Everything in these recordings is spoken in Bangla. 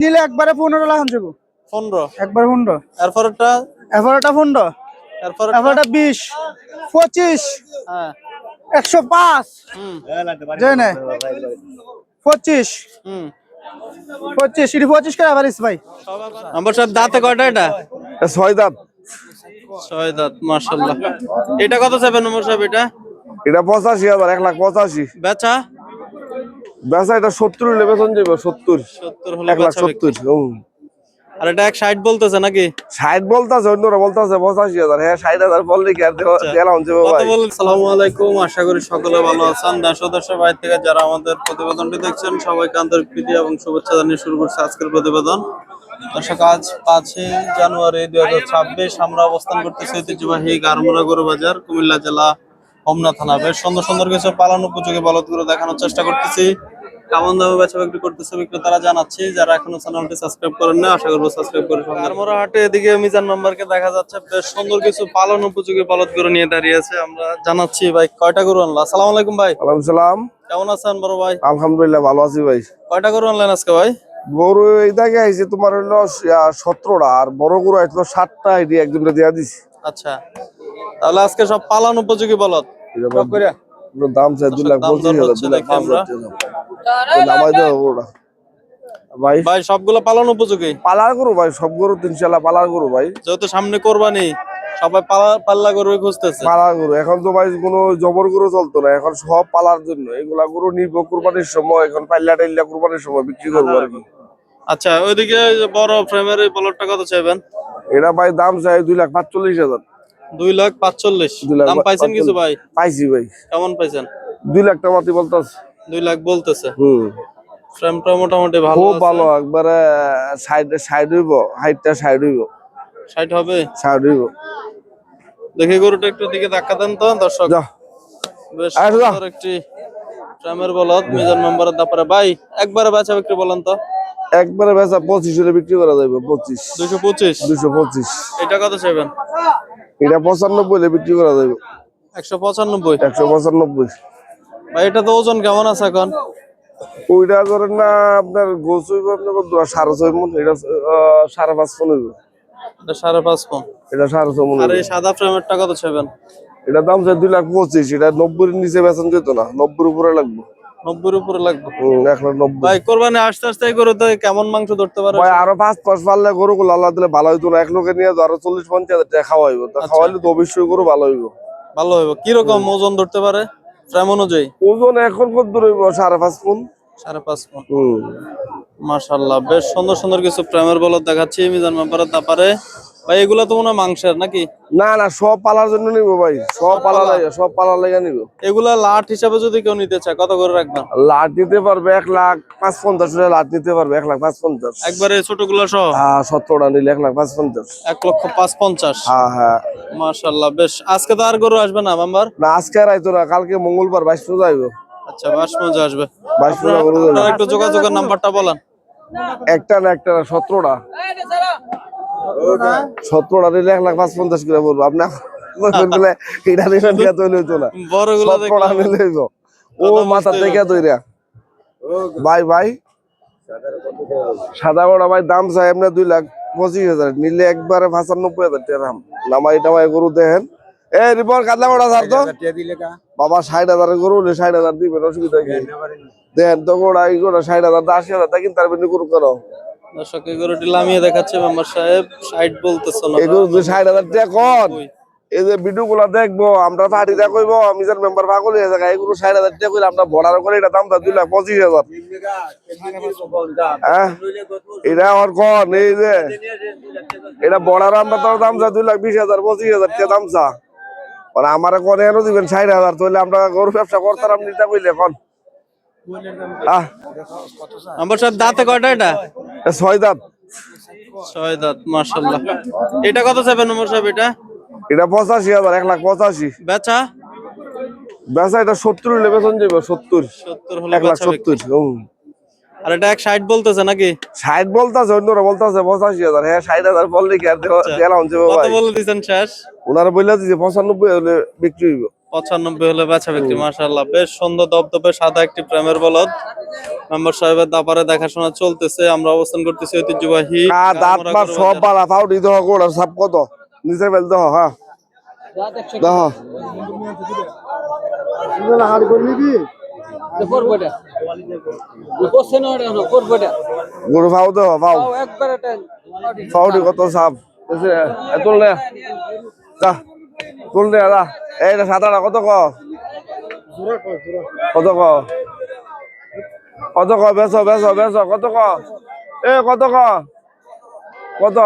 দিলে একবারে পনেরো লাখ যাব পনেরো। একবার পনেরো। এরপরেরটা? এগারোটা পনেরো। এরপরে এগারোটা বিশ। পঁচিশ। হ্যাঁ। একশো পাঁচ। হুম। পঁচিশ। হুম। পঁচিশ। এটি পঁচিশ করে আবার ভাই। নম্বর সাহেব দাঁতে কয়টা এটা? ছয় দাঁত। ছয় দাঁত মার্শাল্লাহ এটা কত চাইবেন নম্বর সাহেব এটা? এটা পঁচাশি হাজার এক লাখ পঁচাশি। বেচা? বেচা এটা সত্তর হলে বেতন যাবে সত্তর। এক লাখ সত্তর। আর এটা এক ষাট বলতেছে নাকি? ষাট বলতেছে অন্যরা বলতেছে পঁচাশি হাজার। হ্যাঁ ষাট হাজার বললে কি আর বলেন সালামু আলাইকুম। আশা করি সকলে ভালো আছেন। দেশ ও দেশের বাইরে থেকে যারা আমাদের প্রতিবেদনটি দেখছেন সবাইকে আন্তরিক প্রীতি এবং শুভেচ্ছা জানিয়ে শুরু করছে আজকের প্রতিবেদন। দর্শক আজ পাঁচই জানুয়ারি দুই হাজার ছাব্বিশ আমরা অবস্থান করতেছি ঐতিহ্যবাহী গরু বাজার কুমিল্লা জেলা হোমনা থানা। বেশ সুন্দর সুন্দর কিছু পালন উপযোগী বলদ করে দেখানোর চেষ্টা করতেছি। কেমন দামে বেচা বিক্রি করতেছে বিক্রেতারা জানাচ্ছি যারা এখনও চ্যানেলটি সাবস্ক্রাইব করেন না আশা করব সাবস্ক্রাইব করে গারমুরা হাটে এদিকে মিজান মেম্বারকে দেখা যাচ্ছে বেশ সুন্দর কিছু পালন উপযোগী বলদ গরু নিয়ে দাঁড়িয়ে আছে আমরা জানাচ্ছি ভাই কয়টা গরু আনলা? আসসালামু আলাইকুম ভাই। আলাইকুম সালাম। কেমন আছেন বড় ভাই? আলহামদুলিল্লাহ ভালো আছি ভাই। কয়টা গরু আনলেন আজকে ভাই? গরু এই দাগে আইছে তোমার হইল সতেরোটা আর বড় গরু আইছিল সাতটা এটি একজনকে দেওয়া দিছি। আচ্ছা। তাহলে আজকে সব পালন উপযোগী বলদ? দাম চাই দুই লাখ পঁচিশ হাজার দুই লাখ পাঁচ হাজার নামাই দেবো গরুটা ভাই? ভাই সবগুলো পালন উপযোগী? পালার গরু ভাই সব গরু তিনশালা পালার গরু ভাই। যেহেতু সামনে কোরবানি সবাই পালা পাল্লা গরু খুঁজতেছে। পালার গরু। এখন তো ভাই কোনো জবর গরু চলতো না। এখন সব পালার জন্য। এগুলা গরু নিব কুরবানির সময়। এখন পাল্লা টাইল্লা কুরবানির সময় বিক্রি করব আর কি। আচ্ছা ওইদিকে বড় ফ্রেমের এই বলদটা কত চাইবেন? এটা ভাই দাম চাই দুই লাখ পাঁচচল্লিশ হাজার। দুই লাখ পাঁচচল্লিশ। দাম পাইছেন কিছু ভাই? পাইছি ভাই। কেমন পাইছেন? দুই লাখ টাকা মাতি বলতাস দুই লাখ বলতেছে। হুম। ফ্রেমটা মোটামুটি ভালো খুব আছে। ভালো একবারে সাইডে সাইড হইব হাইটটা সাইড হইব। হবে? সাইড হইব। দেখি গরুটা একটু দিকে ধাক্কা দেন তো দর্শক। যা। বেশ সুন্দর একটি ফ্রেমের তারপরে ভাই একবারে বেচা বিক্রি বলেন তো। একবারে বেচা পঁচিশ হলে বিক্রি করা যাবে পঁচিশ। দুইশো পঁচিশ। দুশো পঁচিশ। এটা কত চাইবেন? এটা পঁচানব্বই বিক্রি করা যাবে। একশো পঁচানব্বই? একশো পঁচানব্বই। ভাই এটা তো ওজন কেমন আছে এখন? ওইটা করেন না আপনার গোস হইব আপনার? সাড়ে ছয় মন এটা সাড়ে পাঁচ মন হইব। এটা সাড়ে পাঁচ এটা সাড়ে ছয় মন আর এই সাদা ফ্রেমেরটা কত চাইবেন এটা দাম চাই দুই লাখ পঁচিশ এটা নব্বইয়ের নিচে বেতন যেত না নব্বইয়ের উপরে লাগবে। নব্বইয়ের উপরে লাগবে। এক লাখ নব্বই। ভাই কোরবানি আস্তে আস্তে কেমন মাংস ধরতে পারে? ভাই আরও পাঁচ পাঁচ পারলে গরু গুলো আল্লাহ দিলে ভালো হইতো এক লোকে নিয়ে আরও চল্লিশ পঞ্চাশ হাজার টাকা খাওয়া হইব। তা খাওয়াইলে তো অবশ্যই গরু ভালো হইব। ভালো হবে কীরকম ওজন ধরতে পারে? ফ্রেম অনুযায়ী? ওজন এখন কত দূর হইব? সাড়ে পাঁচ মন সাড়ে পাঁচ মাশাল্লাহ বেশ সুন্দর সুন্দর কিছু প্রেমের বলদ দেখাচ্ছি। মিজান মেম্বারের তারপরে ভাই এগুলা তো মনে হয় মাংসের নাকি? না না সব পালার জন্য নিব ভাই। সব পালা? লাগে সব পালা লেগে নিব। এগুলা লাট হিসাবে যদি কেউ নিতে চায় কত করে রাখবেন? লাট নিতে পারবে এক লাখ পাঁচ পঞ্চাশ লাট নিতে পারবে এক লাখ পাঁচ পঞ্চাশ একবারে ছোটগুলা সহ হ্যাঁ সতেরোটা নিলে এক লাখ পাঁচ পঞ্চাশ এক লক্ষ পাঁচ পঞ্চাশ হ্যাঁ হ্যাঁ। মাশাল্লাহ বেশ। আজকে তো আর গরু আসবে না মেম্বার? না আজকে আর আইতো না কালকে মঙ্গলবার বাইশ পূজা আইব আচ্ছা বাস মজা আসবে। বাইশ পূজা। একটু যোগাযোগের নাম্বারটা বলেন। একটা না একটা সতেরোটা। সতেরোটা? নিলে এক লাখ পাঁচ পঞ্চাশ করে বলব। আপনি এটা নিলে দিয়া তৈরি হইতো না। সতেরোটা নিলে হইব ও থেকে তৈরি ভাই ভাই। সাদা বড়া ভাই দাম চাই এমনি দুই লাখ পঁচিশ হাজার। নিলে একবারে পঁচানব্বই হাজার টাকা দাম। নামাই টামাই গরু দেখেন। এ রিপোর্ট কাতলা বড়া তো। বাবা ষাট হাজারের গরু হলে ষাট হাজার দিবেন অসুবিধা কি? দেন তো গোড়া এই গোড়া ষাট হাজার আশি হাজার তা কিন্তু তার বেশি গরু করো দর্শক এই গরুটি লামিয়ে দেখাচ্ছে মেম্বার সাহেব। সাইড বলতেছে না এই গরু যে টাকা কন? এই যে ভিডিও গুলা দেখব আমরা পার্টিটা কইবো আমি যার মেম্বার পাগল হয়ে যাবে টাকা কইলে আমরা করে এটা দাম দুই লাখ পঁচিশ হাজার। হ্যাঁ? এটা আমার কন? এই যে এটা বর্ডার আমরা তো দাম চা দুই লাখ বিশ হাজার পঁচিশ হাজার টাকা দাম চা মানে আমার কোনে এনে দিবেন ষাট হাজার তাহলে আমরা গরু ব্যবসা করতাম আপনি তা কইলে কন? সাহেব দাঁতে কয়টা এটা? এ ছয় দাঁত। ছয় দাঁত মাশাল্লাহ এটা কত চাইবেন মেম্বার সাহেব এটা? এটা পঁচাশি হাজার এক লাখ পঁচাশি। বেচা? বেচা এটা সত্তর হলে বেতন যাবে সত্তর। সত্তর হলে এক লাখ সত্তর আর এটা এক ষাট বলতেছে নাকি? ষাট বলতেছে অন্যরা বলতেছে পঁচাশি হাজার। হ্যাঁ ষাট হাজার বললে কি আর দেওয়া- দেওয়া কত বলে দিচ্ছেন শেষ? ওনারা বললে যে পঁচানব্বই হলে বিক্রি হইব। পঁচানব্বই হলে বেচা বিক্রি মাশাল্লাহ বেশ সুন্দর দপদপে সাদা একটি প্রেমের বলদ। মেম্বার সাহেবের দাপারে দেখাশোনা চলতেছে আমরা অবস্থান করতেছি ঐতিহ্যবাহী। কা দাঁত পা সব। বালা ফাউডি দহ গোড়া সাপ কত? নিচে ফেল দহ হ্যাঁ। দহ। গরু ফাউ দহ ফাউ ফাউডি কত সাপ? নে যা তুল নে যা। এই রে সাতাটা কত ক? কত ক? কত ক? বেচ বেচ বেচ কত ক? এ কত ক? কত?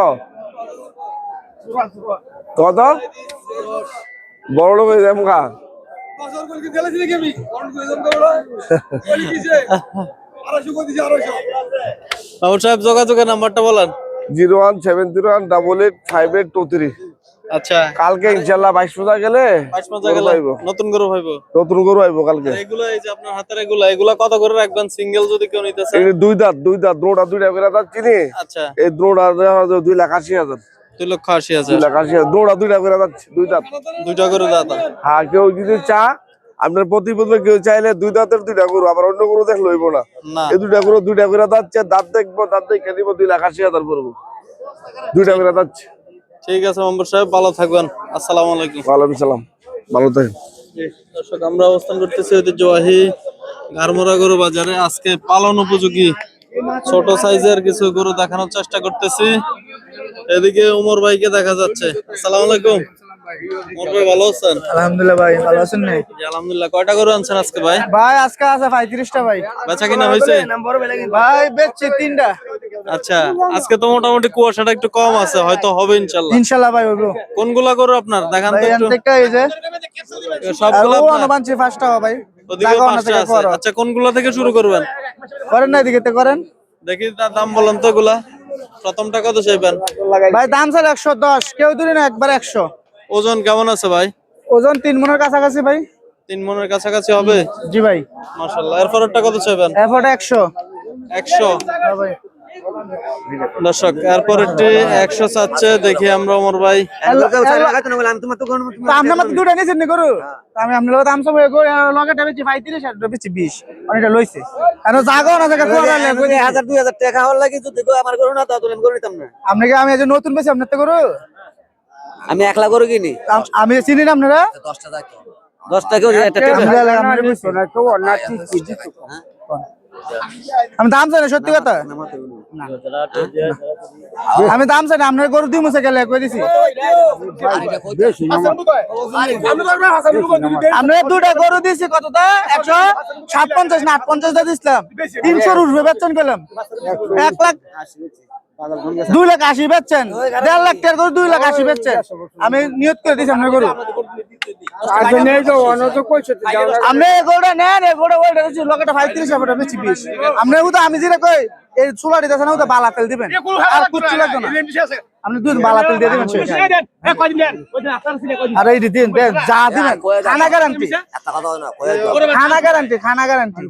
কত? বড় লোক হয়ে কা মেম্বার সাহেব যোগাযোগের নাম্বারটা বলেন। Zero one seven zero one double eight five eight two three. আচ্ছা। কালকে ইনশাল্লাহ বাইশ পূজা গেলে গরু নতুন গরু ভাইবো নতুন গরু আইবো কালকে। এগুলো এই যে আপনার হাতের এগুলা এগুলা কত করে রাখবেন? সিঙ্গেল যদি কেউ এই দুই দাঁত দুই দাঁত দৌড়া দুইটা করে দাঁত চিনি। আচ্ছা। এই দৌড়া দুই লাখ আশি হাজার। দুই লক্ষ আশি হাজার। দুই লাখ আশি হাজার। দৌড়া দুইটা করে দাঁত দুই দাঁত। দুইটা করে হ্যাঁ কেউ যদি চা আপনার কেউ চাইলে দুই দাঁতের দুইটা গরু আবার অন্য গরু দেখ লইব না। এই দুইটা গরু দুইটা করে দাঁত দাঁত দেখব দাঁত দেখে দিব দুই লাখ আশি হাজার পড়ব। দুইটা করে দাঁত ঠিক আছে মেম্বার সাহেব ভালো থাকবেন। আসসালাম আলাইকুম। ওয়ালাইকুম সালাম। ভালো থাকেন। দর্শক আমরা অবস্থান করতেছি ঐতিহ্যবাহী গারমোরা গরু বাজারে। আজকে পালন উপযোগী ছোট সাইজের কিছু গরু দেখানোর চেষ্টা করতেছি। এদিকে উমর ভাইকে দেখা যাচ্ছে। আসসালামু আলাইকুম। ভালো আছেন? আলহামদুলিল্লাহ ভাই ভালো আছেন না? আলহামদুলিল্লাহ। কয়টা গরু আনছেন আজকে ভাই? ভাই আজকে আছে পঁয়ত্রিশটা ভাই। বেচা কিনা হয়েছে? ভাই বেচছি তিনটা। আচ্ছা আজকে তো মোটামুটি কুয়াশাটা একটু কম আছে হয়তো হবে ভাই হইবো। কোনগুলা গরু আপনার? দেখান তো ভাই একটু। এনতেকটা এই যে। আর সবগুলো আপনার? অনুবানছি পাঁচটা ভাই। ওদিকে পাঁচটা থেকে আছে। আচ্ছা কোনগুলা থেকে শুরু করবেন? করেন না এদিকে তে করেন। দেখি তার দাম বলেন তো প্রথমটা কত চাইবেন? ভাই দাম স্যার একশো দশ কেউ দূরে না একবার একশো। ওজন কেমন আছে ভাই? ওজন তিন মনের কাছাকাছি ভাই। তিন মনের কাছাকাছি হবে? জি ভাই। মাশাল্লাহ এরপরেরটা কত চাইবেন? এফোর্ট একশো। একশো? হ্যাঁ ভাই। দর্শক এরপরেরটি একশো চাচ্ছে। দেখি আমরা ওমর ভাই। তা আপনার মতো দুটা নিয়েছেন নি গরু? তা আমি আপনার দাম সব লগাটা বেশি পঁয়ত্রিশ আর বেশি। বিশ অনেকটা লইছে। আর জাগো না জায়গা হাজার দুই হাজার টাকা হওয়ার লাগে যদি গো আমার গরু না তা আমি গরু নিতাম না। আপনি কি আমি নতুন বেশি আপনার তো গরু? আমি একলা গরু কিনি। আম- চিনি না আপনারা? দশ টাকা একটা টাকা আমরা আপনারা বেশি। আমি দাম চাই না সত্যি কথা? আমি দাম চাই না আপনার গরু দিই মুছে গেলে কই দিছি? আমরা দুটা গরু দিছি কতটা? একশো সাত পঞ্চাশ না আট পঞ্চাশটা দিয়ে দিছিলাম। তিনশোর উঠবে বেচছেন গেলাম। এক লাখ দুই লাখ আশি বেচছেন। দেড় লাখ টাকা করে দুই লাখ আশি বেচছেন। আমি নিয়ত করে দিছি আপনার গরু। আপনি এই নেন ওইটা দিচ্ছি লকেটা পঁয়ত্রিশ ওটা বেশি বিশ। আপনি তো আমি যেটা কই এই চুলা দিতেছেন ওটা বালা তেল দিবেন। আর কুচ্ছি লাগবে না। আপনি দুধ বালা তেল দিয়ে দিবেন শেষ। আর এই দিন দেন যা দিবেন। খানা গ্যারান্টি খানা গ্যারান্টি খানা গ্যারান্টি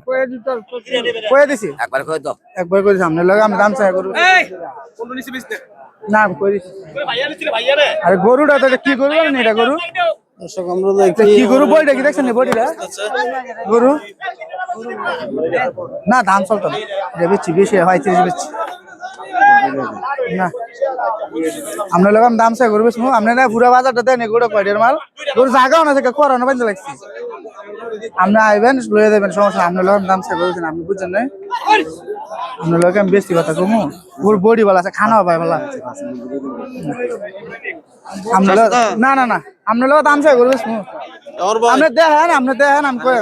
কয়ে দিছি। একবার কই দাও। একবার করে সামনে লাগে আমি দাম চাই গরু না কই দিছি। আরে গরুটা তো এটা কি গরু জানেন এটা গরু? দর্শক আমরা এটা দেখি কি গরু? বইটা কি দেখছেন বডিটা? গরু? না ধান চলতো না। এটা বেশি হয় তিরিশ বেচছি না। আমরা লোক দাম চাই গরু বেচবো আপনারা পুরা বাজারটা দেন এগুলো কয়টার মাল। গরু জাগাও না থেকে করানো বান্ধে লাগছে। আপনি আইবেন লয়ে দেবেন সমস্যা। আপনার লোক দাম চাই গরু কিনা, আপনি বুঝছেন না আপনার লোক আমি বেশি কথা কমু। ওর বডি ভালো আছে খানাও পাই ভালো আপনার না না না। আপনার লোক দাম চাই ওমর ভাই আপনি দেখেন আপনি দেখেন আমি কই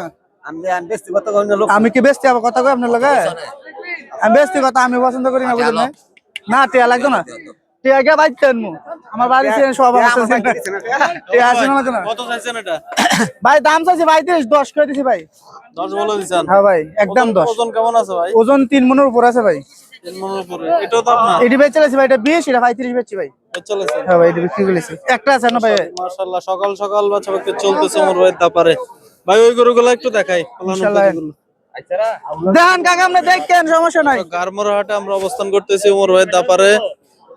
আমি আমি বেশি কথা কই না লোক আমি কি কথা কই আপনার লগে? আমি বেচতে কথা আমি পছন্দ করি না বুঝলেন না? টিয়া লাগতো না। টিয়া কে বাইতেন মু? আমার বাড়ি ছিল সব আমার টিয়া আছে না কত চাইছেন এটা? ভাই দাম চাইছি ভাই তিরিশ দশ করে দিছি ভাই। দশ বলে দিচ্ছেন হ্যাঁ ভাই একদম দশ। ওজন কেমন আছে ভাই? ওজন তিন মনের উপর আছে ভাই। তিন মনের উপরে। এটাও তো আপনার? এটি বেচে লেছি ভাই এটা বিশ এটা পঁয়ত্রিশ বেচছি ভাই। চলেছে হ্যাঁ ভাই এটা বিক্রি করেছি একটা আছে না ভাই? মাশাআল্লাহ সকাল সকাল বাচ্চা বাচ্চা চলতেছে ওমর ভাই তারপরে ভাই ওই গরুগুলো একটু দেখাই। ইনশাআল্লাহ। দেখেন কাকা আপনি দেখেন সমস্যা নাই। গারমোর হাটে আমরা অবস্থান করতেছি ওমর ভাই দাপারে।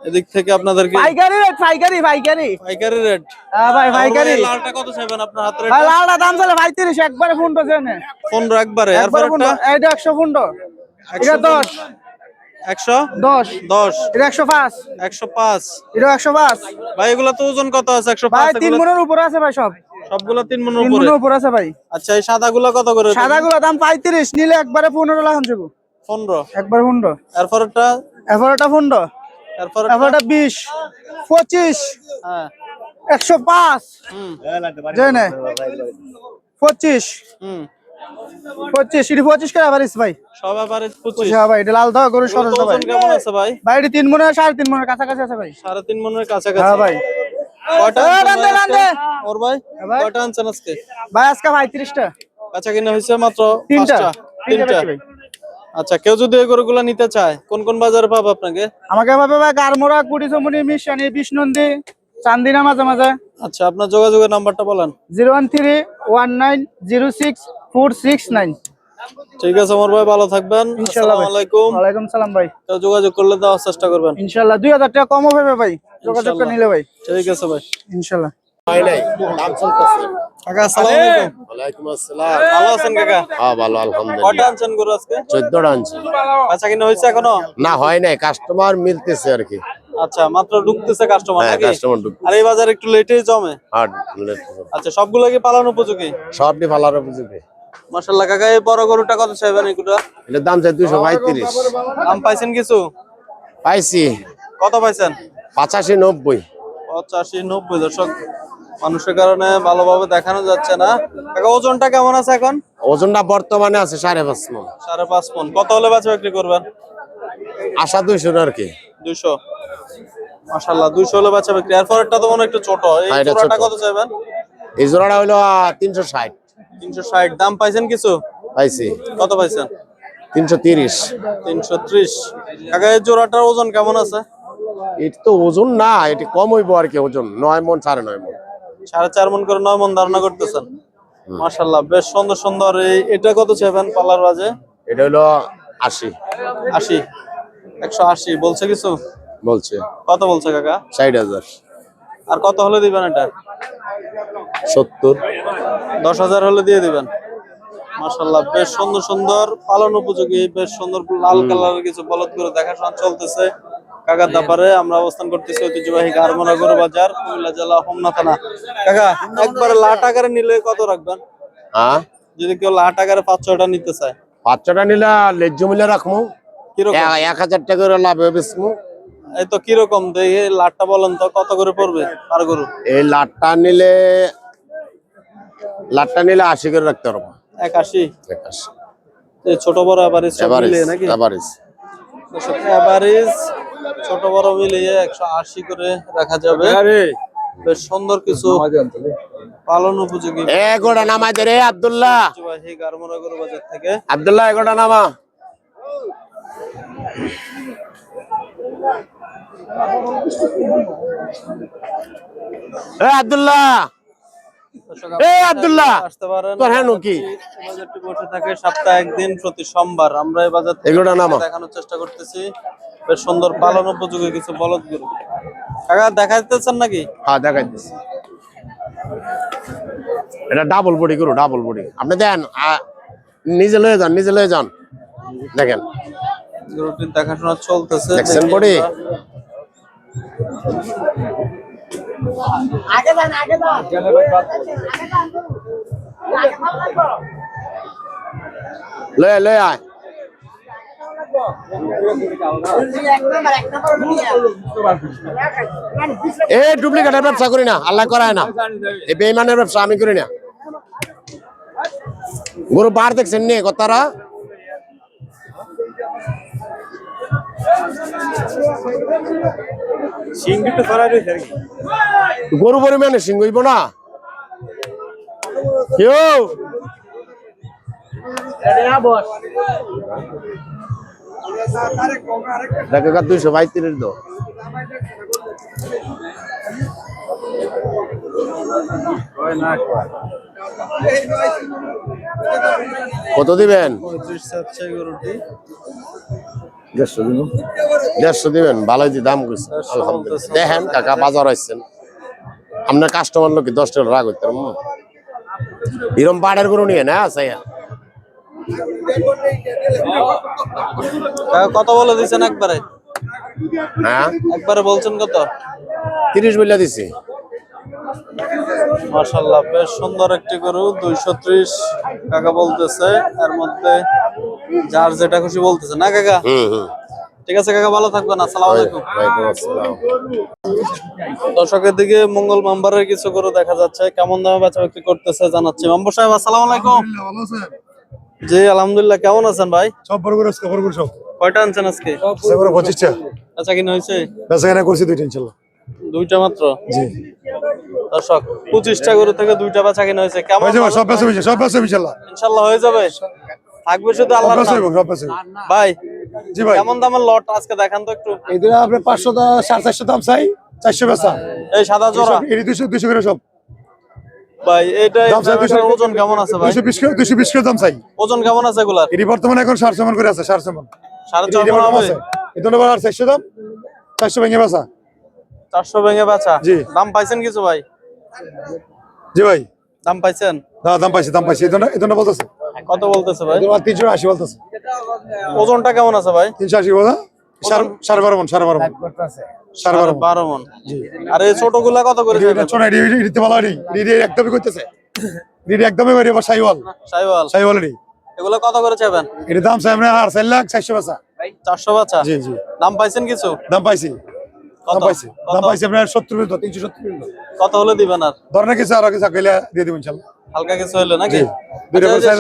এদিক থেকে আপনাদেরকে পাইকারি রেট পাইকারি পাইকারি। পাইকারি রেট হ্যাঁ ভাই পাইকারি। লালটা কত চাইবেন আপনার হাতের ভাই লালটা দাম চলে পঁয়ত্রিশ একবারে ফুন্টো চেনে পনেরো একবারে। একবারে এরপর ফুন্টো এটা একশো ফুন্টো এটা দশ। একশো? দশ। দশ। এটা একশো পাঁচ। একশো পাঁচ। এটা একশো পাঁচ। ভাই এগুলো তো ওজন কত আছে? একশো ভাই পাঁচ তিন মনের উপরে আছে ভাই সব। সবগুলো তিন মনের উপরে? মনের উপরে আছে ভাই। আচ্ছা এই সাদা গুলো কত করে সাদা গুলো দাম পঁয়ত্রিশ নিলে একবারে পনেরো লাখ যাব পনেরো? একবারে ফুন্টো এরপরটা এগারোটা ফুন্টো এরপর এগারোটা বিশ পঁচিশ হ্যাঁ। একশো পাঁচ। হুম। জানে পঁচিশ। হুম। পঁচিশ এটি পঁচিশ করে পারিস ভাই। সব ব্যাপারে পঁচিশ। হ্যাঁ ভাই এটা লাল দাও গরু সরস ভাই। কেমন আছে ভাই? ভাই এটি তিন মনে সাড়ে তিন মনের কাছাকাছি আছে ভাই। সাড়ে তিন মনের কাছাকাছি। হ্যাঁ ভাই। কয়টা এ, আনছেন রান্দে, ভাই আজকে? রান্দে। ওর ভাই? আনছেন আজকে? ভাই আজকে পঁয়ত্রিশটা কাঁচা কিনা হয়েছে মাত্র তিনটা। পাঁচটা। তিনটা তিনটা। আচ্ছা কেউ যদি এই গরুগুলা নিতে চায় কোন কোন বাজারে পাবো আপনাকে? আমাকে ভাবে ভাই গারমোড়া কুড়ি চমুনি মিশানি বিষ্ণন্দী চান্দিনা মাঝে মাঝে। আচ্ছা আপনার যোগাযোগের নাম্বারটা বলেন। Zero one three one nine zero six four six nine. ঠিক আছে আমার ভাই ভালো থাকবেন। ইনশাল্লাহ ভাই। আসসালামু আলাইকুম। ওয়ালাইকুম সালাম ভাই। যোগাযোগ করলে দেওয়ার চেষ্টা করবেন। ইনশাল্লাহ দুই হাজার টাকা কমও পাবে ভাই যোগাযোগটা ইনশাল্লাহ। নিলে ভাই। ঠিক আছে ভাই। ইনশাল্লাহ। কাকা আসসালামু আলাইকুম। ওয়ালাইকুম আসসালাম। ভালো আছেন কাকা? হ্যাঁ ভালো আলহামদুলিল্লাহ। আনছেন গরু আজকে? চোদ্দটা আনছি। কাঁচা কিনা হয়েছে এখনও? না হয় নাই কাস্টমার মিলতেছে আর কি। আচ্ছা মাত্র ঢুকতেছে কাস্টমার হ্যাঁ নাকি? কাস্টমার ঢুক আর এই বাজার একটু লেটেই জমে? আচ্ছা সবগুলো কি পালানো উপযোগী? সবটি ভালো বুঝবে মাশাল্লাহ কাকা এই বড় গরুটা কত চাইবেন এগুলা? এটার দাম চাই দুইশো পঁয়ত্রিশ। দাম পাইছেন কিছু? পাইছি। কত পাইছেন? পঁচাশি নব্বই। পঁচাশি নব্বই দর্শক। মানুষের কারণে ভালোভাবে দেখানো যাচ্ছে না। কাকা ওজনটা কেমন আছে এখন? ওজনটা বর্তমানে আছে সাড়ে পাঁচ মন। সাড়ে পাঁচ মন। কত হলে বাচ্চা বিক্রি করবেন? আশা দুইশো আর কি। দুইশো। মাশাল্লাহ দুইশো হলে বাচ্চা বিক্রি। আর পরেরটা তো মনে একটু ছোট। এই হ্যাঁ, জোড়াটা। কত চাইবেন? এই জোড়াটা তিনশো ষাট। তিনশো ষাট। দাম পাইছেন কিছু? পাইছি। কত পাইছেন? তিনশো তিরিশ। তিনশো ত্রিশ। কাকা এই জোড়াটার ওজন কেমন আছে? এটা তো ওজন না এটি কম হইব আর কি ওজন নয় মন সাড়ে নয় মন। সাড়ে চার মন করে নয় মন ধারণা করতেছেন। মাশাল্লাহ বেশ সুন্দর সুন্দর। এই এটা কত চাইবেন পাল্লার বাজে এটা হইল আশি। আশি। একশো আশি। বলছে কিছু? বলছে। কত বলছে কাকা? ষাট হাজার। আর কত হলে দিবেন এটা? সত্তর। দশ হাজার হলে দিয়ে দিবেন। মাশাল্লাহ বেশ সুন্দর সুন্দর পালন উপযোগী বেশ সুন্দর লাল কালারের কিছু বলদ করে দেখাশোনা চলতেছে। কাকার দাপারে আমরা অবস্থান করতেছি ঐতিহ্যবাহী গারমোনা গরু বাজার কুমিল্লা জেলা হোমনা থানা। কাকা একবারে লাট আকারে নিলে কত রাখবেন? হ্যাঁ? যদি কেউ লাট আকারে পাঁচ ছয়টা নিতে চায়। বাচ্চাটা নিলে লেজ্জ মিলে রাখব কীরকম? এক- হাজার টাকা করে লাভ হবে। এই তো কীরকম? দেখে লাটটা বলেন তো কত করে পড়বে আর গরু? এই লাটটা নিলে লাটটা নিলে আশি করে রাখতে পারব। এক আশি এক আশি। ছোট বড় এভারেজ নাকি? এভারেজ এভারেজ ছোট বড় মিলিয়ে একশো আশি করে রাখা যাবে। বেশ সুন্দর কিছু পালন উপযোগী। এ গোটা নামা রে আব্দুল্লাহ। ঐতিহ্যবাহী গারমোনা গরু বাজার থেকে। আব্দুল্লাহ এগোটা নামা। এ আব্দুল্লাহ! এ আব্দুল্লাহ! আসতে পারেন। তোর হ্যাঁ কি? বাজারটি বসে থাকে সপ্তাহে একদিন প্রতি সোমবার। আমরা এই বাজার থেকে নামা। দেখানোর চেষ্টা করতেছি। বেশ সুন্দর পালন উপযোগী কিছু বলদ গরু। কাকা দেখা দিতেছেন নাকি? হ্যাঁ দেখাই দিচ্ছি এটা ডাবল বডি ডাবল বডি আপনি দেন নিজে লয়ে যান নিজে লয়ে যান। দেখেন। গরুটির দেখাশোনা চলতেছে। দেখছেন লয়ে লয়ে আয়। এ, ডুপ্লিকেটের ব্যবসা করি না, আল্লাহ করায় না। এই বেইমানের ব্যবসা আমি করি না। গরু বার দেখছেন নি কথারা গরু পরিমাণে সিং হইব না। কেউ দেখা গা দুইশো পঁয়ত্রিশ দো কত দিবেন? গরুটি দেড়শো দেড়শো দিবেন ভালোই দি দাম কইছে আলহামদুলিল্লাহ। দেখেন কাকা বাজার আসছেন আপনার কাস্টমার লোক দশ টাকা রাগ হইতে এরম পাড়ের গরু নিয়ে না সাইয়া কত বলে দিচ্ছেন একবারে? হ্যাঁ? একবারে বলছেন কত? তিরিশ বিল্লা দিছি। মাশাল্লাহ বেশ সুন্দর একটি গরু দুইশো ত্রিশ কাকা বলতেছে। এর মধ্যে যার যেটা খুশি বলতেছে না কাকা? ঠিক আছে কাকা ভালো থাকবেন আসসালামু আলাইকুম। দর্শকের দিকে মঙ্গল মেম্বারের কিছু গরু দেখা যাচ্ছে কেমন দামে বেচা বিক্রি করতেছে জানাচ্ছি। মেম্বার সাহেব আসসালামু আলাইকুম। জি আলহামদুলিল্লাহ কেমন আছেন ভাই? সব বড় করে করে সব। কয়টা আনছেন আজকে? সেগুলো পঁচিশটা। আচ্ছা কিনা হয়েছে? বেচা কেনা করছি দুইটা ইনশাল্লাহ। দুইটা মাত্র? জি। দর্শক পঁচিশটা গরু থেকে দুইটা বেচা কিনা হয়েছে কেমন সব বেচা হয়েছে সব বেচা ইনশাল্লাহ। ইনশাল্লাহ হয়ে যাবে? থাকবে শুধু হইব। ভাই জি ভাই। কেমন দামের লট আজকে দেখান তো একটু? এদের আপনার পাঁচশো দা- সাড়ে চারশো দাম চাই চারশো বেচা। এই সাদা জোড়া? এটি দুশো দুশো করে সব। ভাই এটা ওজন কেমন আছে ভাই? দুশো বিশ করে দুশো বিশ করে দাম চাই। ওজন কেমন আছে এগুলার? এটি বর্তমানে এখন সাড়ে ছমন করে আছে সাড়ে ছমন সাড়ে চার মণ হবে? এই জন্য আর চারশো দাম চারশো ভেঙে বেচা। চারশো ভেঙে বেচা? জি। দাম পাইছেন কিছু ভাই? জি ভাই। দাম পাইছেন? না দাম পাইছি দাম পাইছি। এই জন্য এই জন্য বলতেছে। কত বলতেছে ভাই? তোমার তিনশো আশি বলতেছে। ওজনটা কেমন আছে ভাই? তিনশো আশি বলা সাড়ে সাড়ে বারো মন সাড়ে বারো মন। সাড়ে বারো বারো মন। আর এই ছোটগুলা কত করে এটা ছোট এটি এটি দিতে ভালো হয়নি একদমই করতেছে। এটি একদমই বাড়ি আবার সাইওয়াল। সাইওয়াল। সাইওয়াল এটি এগুলো কত করে চাইবেন? এটি দাম চাই আমরা আর লাখ জি জি। দাম পাইছেন কিছু? দাম পাইছি। দাম কত? পাইছি দাম পাইছি আপনার হলে দিবেন আর? ধরনের কিছু আরও কিছু গেলে দিয়ে দেবেন ইনশাল্লাহ। হালকা কিছু হইল নাকি? আচ্ছা, এই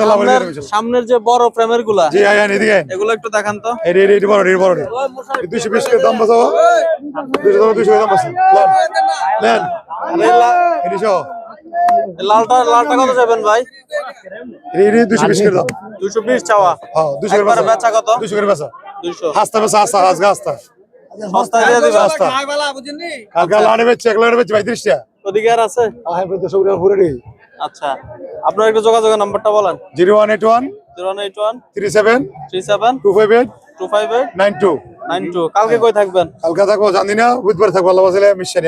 সামনের- যে বড় ফ্রেমেরগুলা জি এদিকে এগুলো একটু দেখান তো। এটি এটি বড় বড় এটি দুশো বিশ দাম বাঁচাবো? দুশো দাম দাম বাঁচাবো। নেন এই এই লালটা লালটা কত যাবেন ভাই? এটি দুশো বিশ করে দাম দুশো বিশ চাওয়া। হ্যাঁ দুশো করে একবারে বেচা বেচা কত? দুশো করে বেচা। দুইশো। হাসতে বেচা হাসতা সস্তায় দিয়ে হাসতা। কালকে লাড়ে বেচছে এক লাড়ে বেচছে পঁয়ত্রিশ টাকা ওদিকে আর আছে? নি আচ্ছা আপনার একটু যোগাযোগের নাম্বারটা বলেন। Zero one eight one zero eight one three seven three seven two five eight two five eight nine two. Nine two. কালকে কই থাকবেন? কালকে থাকব জানি না বুধবার থাকব আল্লাহ বাসলে নিশ্চয়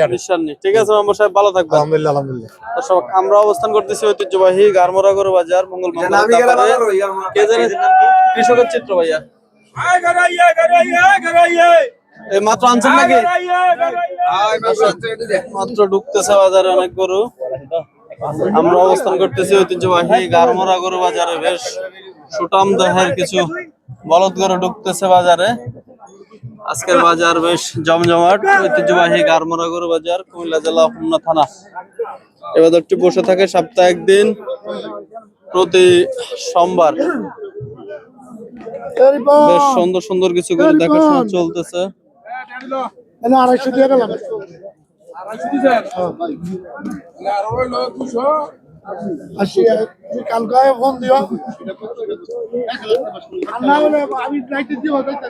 নেই ঠিক আছে মেম্বার সাহেব ভালো থাকবেন। আলহামদুলিল্লাহ আলহামদুলিল্লাহ। দর্শক আমরা অবস্থান করতেছি ঐতিহ্যবাহী গারমোরা গরু বাজার মঙ্গল কে জানে? কৃষকের চিত্র ভাইয়া। এই মাত্র আনছেন নাকি? মাত্র ঢুকতেছে বাজারে অনেক গরু। আমরা অবস্থান করতেছি ঐতিহ্যবাহী গারমোরা গরু বাজারে, বেশ সুটাম দেহের কিছু বলদ গরু ঢুকতেছে বাজারে। আজকের বাজার বেশ জমজমাট, ঐতিহ্যবাহী গারমোরা গরু বাজার, কুমিল্লা জেলা হোমনা থানা। এ বাজারটি বসে থাকে সপ্তাহে একদিন প্রতি সোমবার। বেশ সুন্দর সুন্দর কিছু গরু দেখাশোনা চলতেছে। কালকে ফোন দিও না হলে আমি যাইতে দিব যাইতে